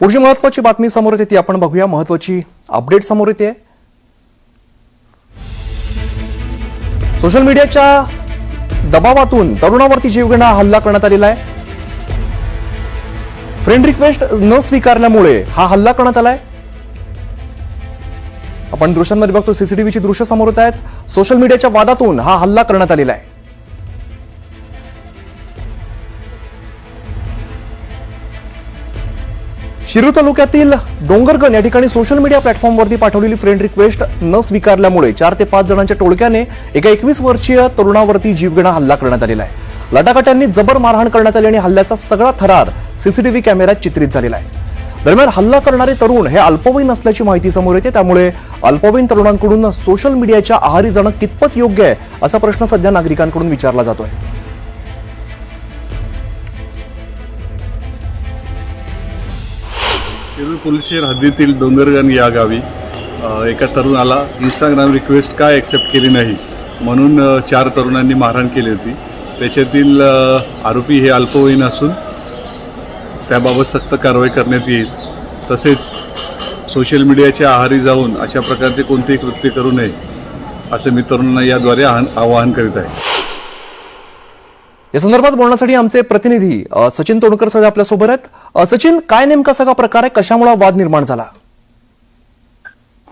पुढची महत्वाची बातमी समोर येते ती आपण बघूया. महत्वाची अपडेट समोर येते. सोशल मीडियाच्या दबावातून तरुणावरती जीवघेणा हल्ला करण्यात आलेला आहे. फ्रेंड रिक्वेस्ट न स्वीकारल्यामुळे हा हल्ला करण्यात आलाय. आपण दृश्यांमध्ये बघतो सीसीटीव्हीची दृश्य समोर येत आहेत. सोशल मीडियाच्या वादातून हा हल्ला करण्यात आलेला आहे. शिरूर तालुक्यातील डोंगरगण या ठिकाणी सोशल मीडिया प्लॅटफॉर्मवरती पाठवलेली फ्रेंड रिक्वेस्ट न स्वीकारल्यामुळे चार ते पाच जणांच्या टोळक्याने एका एकवीस वर्षीय तरुणावरती जीवघेणा हल्ला करण्यात आलेला आहे. लटाकाट्यांनी जबर मारहाण करण्यात आली आणि हल्ल्याचा सगळा थरार सीसीटीव्ही कॅमेऱ्यात चित्रित झालेला आहे. दरम्यान हल्ला करणारे तरुण हे अल्पवयीन असल्याची माहिती समोर येते. त्यामुळे अल्पवयीन तरुणांकडून सोशल मीडियाच्या आहारी जाणं कितपत योग्य आहे असा प्रश्न सध्या नागरिकांकडून विचारला जातोय. शिरूर पोलीस स्टेशन हद्दीतील डोंगरगण या गावी एका तरुणाला इंस्टाग्राम रिक्वेस्ट काय ॲक्सेप्ट केली नाही? म्हणून चार तरुणांनी मारहाण केली होती. त्याच्यातील आरोपी हे अल्पवयीन असून त्याबाबत सक्त कारवाई करण्यात येईल. तसेच सोशल मीडियाच्या आहारी जाऊन अशा प्रकारचे कोणतेही कृत्य करू नये असे मी तरुणांना याद्वारे आवाहन करीत आहे. या संदर्भात बोलण्यासाठी आमचे प्रतिनिधी सचिन तोडकर सध्या आपल्यासोबत आहेत. सचिन काय नेमका सगळा प्रकार आहे? कशामुळे वाद निर्माण झाला?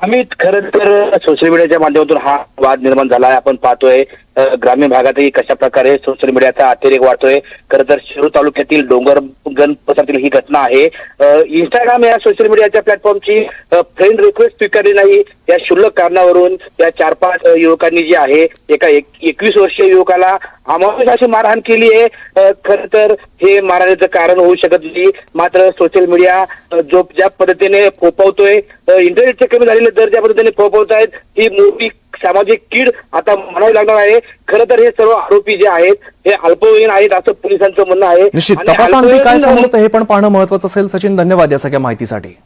अमित खरं तर सोशल मीडियाच्या माध्यमातून हा वाद निर्माण झाला आहे आपण पाहतोय ग्रामीण भागातही कशा प्रकारे सोशल मीडियाचा अतिरेक वाढतोय? खरं तर शिरूर तालुक्यातील डोंगरगण परिसरातील ही घटना आहे. इंस्टाग्राम या सोशल मीडियाच्या प्लॅटफॉर्मची फ्रेंड रिक्वेस्ट स्वीकारली नाही. या क्षुल्लक कारणावरून या चार पाच युवकांनी जे आहे एका एक- एकवीस वर्षीय युवकाला अमानुष अशी मारहाण केली आहे. खरं तर हे मारहाणीचं कारण होऊ शकत नाही. मात्र सोशल मीडिया जो ज्या पद्धतीने फोपवतोय इंटरनेटचे कमी झालेले दर ज्या पद्धतीने फोपवत आहेत ही मोठी सामाजिक कीड आता म्हणावी लागणार आहे. खरं तर हे सर्व आरोपी जे आहेत हे अल्पवयीन आहेत असं पोलिसांचं म्हणणं आहे. निश्चित. आणि तपासांती काय समोर होतं हे पण पाहणं महत्वाचं असेल. सचिन धन्यवाद या सगळ्या माहितीसाठी.